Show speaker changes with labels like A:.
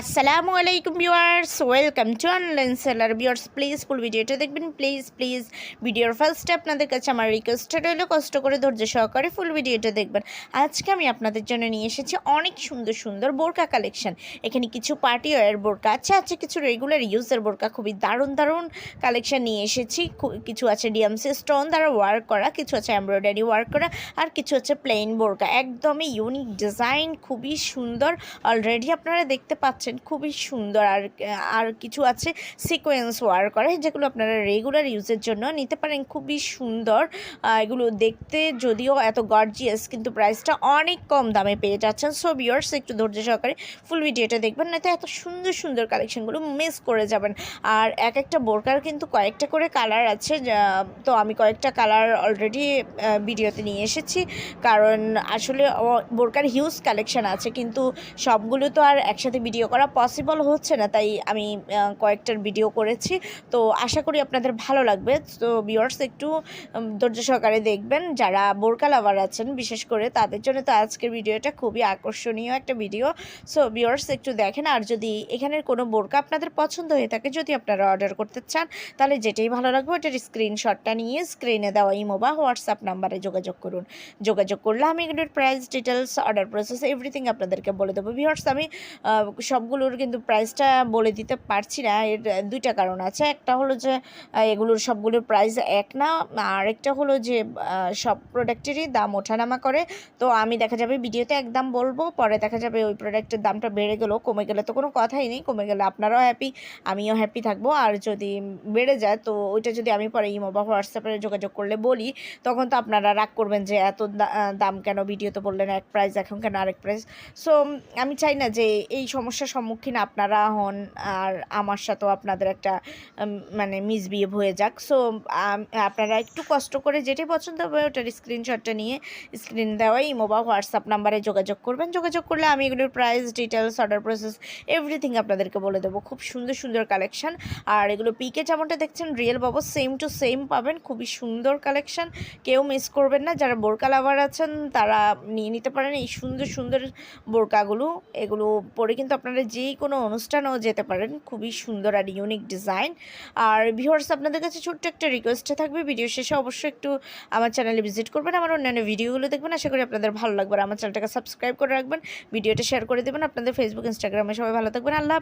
A: আসসালামু আলাইকুম viewers welcome to online seller viewers please full ভিডিওটা দেখবেন। প্লিজ প্লিজ ভিডিওর ফার্স্টে আপনাদের কাছে আমার রিকোয়েস্ট রইল। কষ্ট করে ধৈর্য সহকারে ফুল ভিডিওটা দেখবেন। আজকে আমি আপনাদের জন্য নিয়ে এসেছি অনেক সুন্দর সুন্দর বোরকা কালেকশন এখানে কিছু পার্টি ওয়ার বোরকা আছে আছে কিছু রেগুলার ইউজের বোরকা। খুবই দারুণ দারুণ কালেকশন নিয়ে এসেছি। কিছু আছে ডিএমসি স্টোন দ্বারা ওয়ার্ক করা, কিছু আছে এমব্রয়ডারি ওয়ার্ক করা, আর কিছু আছে প্লেন বোরকা। একদমই ইউনিক ডিজাইন খুবই সুন্দর। অলরেডি আপনারা দেখতে পাচ্ছেন খুবই সুন্দর। আর আর কিছু আছে সিকোয়েন্স ওয়ার করে, যেগুলো আপনারা রেগুলার ইউজের জন্য নিতে পারেন, খুবই সুন্দর। এগুলো দেখতে যদিও এত গর্জিয়াস কিন্তু প্রাইসটা অনেক কম দামে পেয়ে যাচ্ছেন। সো বিয়ার্স একটু ধৈর্য সহকারে ফুল ভিডিওটা দেখবেন না তো এত সুন্দর সুন্দর কালেকশনগুলো মিস করে যাবেন। আর এক একটা বোরকার কিন্তু কয়েকটা করে কালার আছে তো আমি কয়েকটা কালার অলরেডি ভিডিওতে নিয়ে এসেছি। কারণ আসলে বোরকার হিউজ কালেকশন আছে, কিন্তু সবগুলো তো আর একসাথে ভিডিও করা পসিবল হচ্ছে না তাই আমি কয়েকটার ভিডিও করেছি। তো আশা করি আপনাদের ভালো লাগবে। তো ভিউয়ার্স একটু ধৈর্য সহকারে দেখবেন। যারা বোরকা লাভার আছেন বিশেষ করে তাদের জন্য তো আজকের ভিডিওটা খুবই আকর্ষণীয় একটা ভিডিও সো ভিউয়ার্স একটু দেখেন আর যদি এখানের কোনো বোরকা আপনাদের পছন্দ হয়ে থাকে যদি আপনারা অর্ডার করতে চান তাহলে যেটাই ভালো লাগবে ওটার স্ক্রিনশটটা নিয়ে স্ক্রিনে দেওয়া ইমো বা হোয়াটসঅ্যাপ নাম্বারে যোগাযোগ করুন। যোগাযোগ করলে আমি এগুলোর price details order process everything আপনাদেরকে বলে দেবো। ভিউয়ার্স আমি আহ, সবগুলোর কিন্তু প্রাইসটা বলে দিতে পারছি না। এর দুইটা কারণ আছে। একটা হলো যে এগুলোর সবগুলোর প্রাইস এক না। আর একটা হলো যে সব প্রোডাক্টেরই দাম ওঠানামা করে। তো আমি দেখা যাবে ভিডিওতে একদম বলব। পরে দেখা যাবে ওই প্রোডাক্টের দামটা বেড়ে গেলো। কমে গেলে তো কোনো কথাই নেই। কমে গেলে আপনারাও হ্যাপি আমিও হ্যাপি থাকব। আর যদি বেড়ে যায়, তো ওইটা যদি আমি পরে ইমো বা হোয়াটসঅ্যাপে যোগাযোগ করলে বলি, তখন তো আপনারা রাগ করবেন যে, এত দাম কেন? ভিডিওতে বললেন, এক প্রাইস এখন কেন আরেক প্রাইস সো আমি চাই না যে, এই সমস্যার সম্মুখীন আপনারা হন আর আমার সাথেও আপনাদের একটা মানে মিসবিহেভ হয়ে যাক। সো আপনারা একটু কষ্ট করে যেটাই পছন্দ হবে ওটার স্ক্রিনশটটা নিয়ে স্ক্রিন দেওয়া, ইমো বা হোয়াটসঅ্যাপ নাম্বারে যোগাযোগ করবেন। যোগাযোগ করলে আমি এগুলোর price details order process everything আপনাদেরকে বলে দেবো। খুব সুন্দর সুন্দর কালেকশান আর এগুলো পিকে যেমনটা দেখছেন real Babu same to same পাবেন। খুবই সুন্দর কালেকশান কেউ মিস করবেন না। যারা বোরকা লাভার আছেন, তারা নিয়ে নিতে পারেন এই সুন্দর সুন্দর বোরকাগুলো। এগুলো পরে কিন্তু আপনারা যেই কোনো অনুষ্ঠানেও যেতে পারেন। খুবই সুন্দর আর ইউনিক ডিজাইন আর ভিউয়ার্স আপনাদের কাছে ছোট্ট একটা রিকোয়েস্টে থাকবে। ভিডিও শেষে অবশ্যই একটু আমার চ্যানেলে ভিজিট করবেন। আমার অন্যান্য ভিডিওগুলো দেখবেন। আশা করি আপনাদের ভালো লাগবে। আর আমার চ্যানেলটাকে সাবস্ক্রাইব করে রাখবেন। ভিডিওটা শেয়ার করে দেবেন। আপনাদের ফেসবুক ইনস্টাগ্রামে সবাই ভালো থাকবেন। আল্লাহ